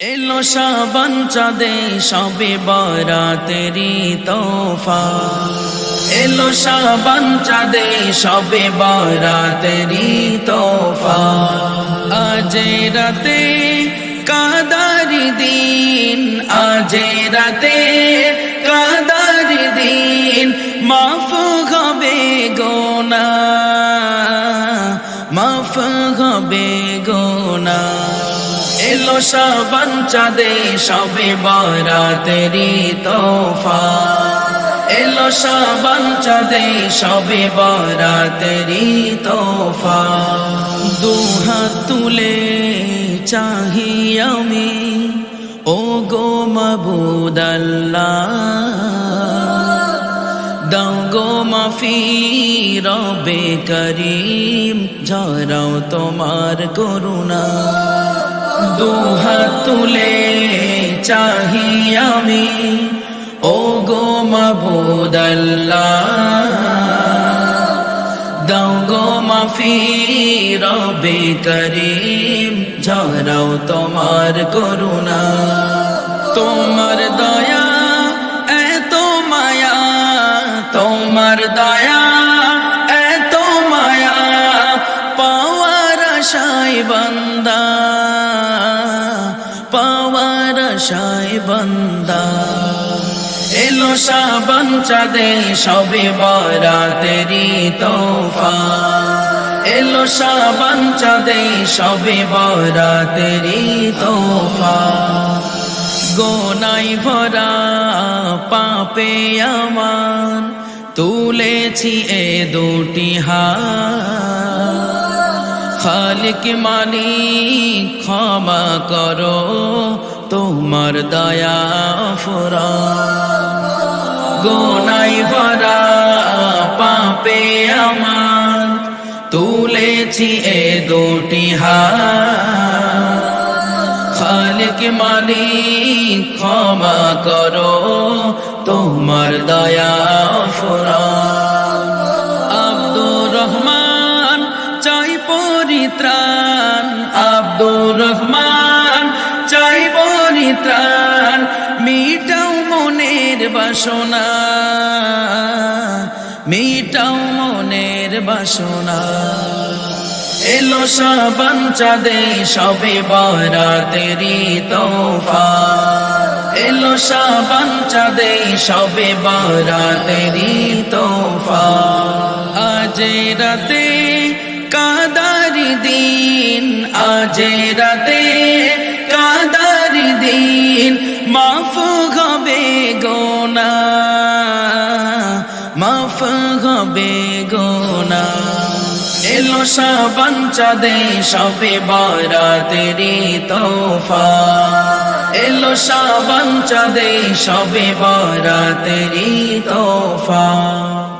এলো সাবান চাঁদে, সবে বরাতেরি তোফা এলো সাবান চাঁদে, সবে বরাতেরি তোফা আজে রাতে কাদারি দিন, আজে রাতে কাদারি দিন, মাফ হবে গোনা, মাফ হবে গোনা। এলো সাবান চাঁদে সবে বরাতেরি তোফা। এলো সাবান চাঁদে সবে বরাতেরি তোফা। দুহাত তুলে চাহি আমি ও গো মাবুদাল্লাহ। দাও গো মাফি, রবে করিম, ঝরাও তোমার করুণা। দুহাত তুলে চাহি আমি। ও গো মাবুদাল্লাহ দাও গো মাফি রবে করিম, ঝরাও তোমার করুণা। তোমার দয়া পাওয়ার আশায় বান্দা। এলো সাবান চাঁদে, সবে বরাতেরি তোফা। এলো সাবান চাঁদে, সবে বরাতেরি তোফা। গোনাই ভরা পাপে আমার, তুলেছি এ দুটি হাত। খালিক মালিক ক্ষমা করো, তোমার দয়া ফোরা। গোনাই ভরা পাপে আমার, তুলেছি এ দুটি খালিক মালিক ক্ষমা করো, তোমার দয়া আব্দুর রহমান চাই পরিত্রাণ মিটাও মনের বাসনা, মিটাও মনের বাসনা। এলো সাবান চাঁদে, সবে বরাতেরি তোফা। এলো সাবান চাঁদে, সবে বরাতেরি তোফা। আজে রাতে দিন, আজে রাতে কাদারি দিন, মাফ হবে গোনা, মাফ হবে গোনা। এলো সাবান চাঁদে সবে বরাতেরি তোফা। এলো সাবান চাঁদে সবে বরাতেরি তোফা।